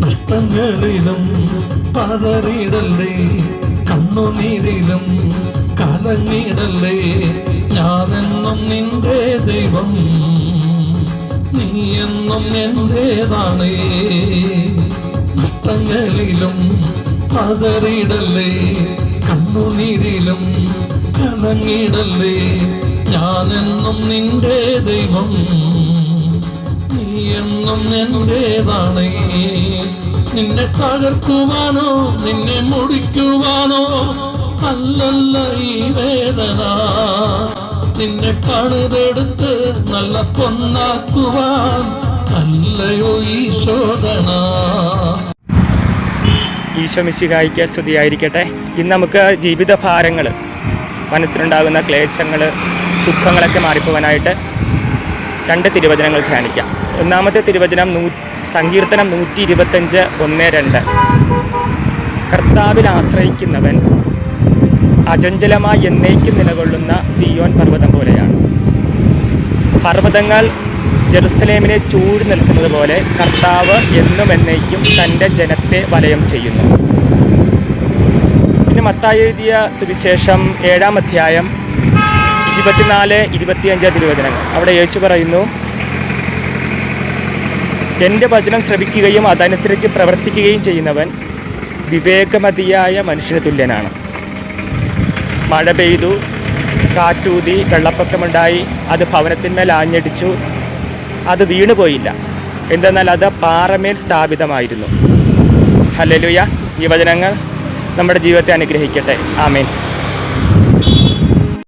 നഷ്ടങ്ങളിലും പതറിയിടല്ലേ കണ്ണുനീരിലും കലങ്ങിടല്ലേ? ഞാനെന്നും നിന്റെ ദൈവം നീ എന്നും എന്റേതാണേ. നഷ്ടങ്ങളിലും പതറിയിടല്ലേ കണ്ണുനീരിലും കലങ്ങിടല്ലേ? ഞാനെന്നും നിന്റെ ദൈവം എന്നും എന്റേതാണേ. നിന്നെ തകർക്കുവാനോ നിന്നെ മുടിക്കുവാനോ അല്ലല്ല ഈ വേദന. നിന്നെ പണിതെടുത്ത് നല്ല പൊന്നാക്കുവാൻ അല്ലയോ ഈ ശോധന. ഈശോ മിശിഹായിക്ക് സ്തുതിയായിരിക്കട്ടെ. ഇന്ന് നമുക്ക് ജീവിത ഭാരങ്ങൾ മനസ്സിലുണ്ടാകുന്ന ക്ലേശങ്ങൾ ദുഃഖങ്ങളൊക്കെ മാറിപ്പോവാനായിട്ട് രണ്ട് തിരുവചനങ്ങൾ ധ്യാനിക്കാം. ഒന്നാമത്തെ തിരുവചനം നൂ സങ്കീർത്തനം നൂറ്റി ഇരുപത്തഞ്ച് ഒന്ന് രണ്ട്. കർത്താവിൽ ആശ്രയിക്കുന്നവൻ അചഞ്ചലമായി എന്നേക്കും നിലകൊള്ളുന്ന സിയോൻ പർവതം പോലെയാണ്. പർവതങ്ങൾ ജെറുസലേമിനെ ചൂട് നിൽക്കുന്നത് പോലെ കർത്താവ് എന്നും എന്നേക്കും തന്റെ ജനത്തെ വലയം ചെയ്യുന്നു. പിന്നെ മത്തായി എഴുതിയ സുവിശേഷം ഏഴാം അധ്യായം ഇരുപത്തിനാല് ഇരുപത്തിയഞ്ച് തിരുവചനങ്ങൾ. അവിടെ യേശു പറയുന്നു എന്റെ വചനം ശ്രവിക്കുകയും അതനുസരിച്ച് പ്രവർത്തിക്കുകയും ചെയ്യുന്നവൻ വിവേകമതിയായ മനുഷ്യന് തുല്യനാണ്. മഴ പെയ്തു കാറ്റൂതി വെള്ളപ്പൊക്കമുണ്ടായി അത് ഭവനത്തിന്മേൽ ആഞ്ഞടിച്ചു അത് വീണുപോയില്ല. എന്തെന്നാൽ അത് പാറമേൽ സ്ഥാപിതമായിരുന്നു. ഹലലുയ ഈ വചനങ്ങൾ നമ്മുടെ ജീവിതത്തെ അനുഗ്രഹിക്കട്ടെ. ആമേൻ.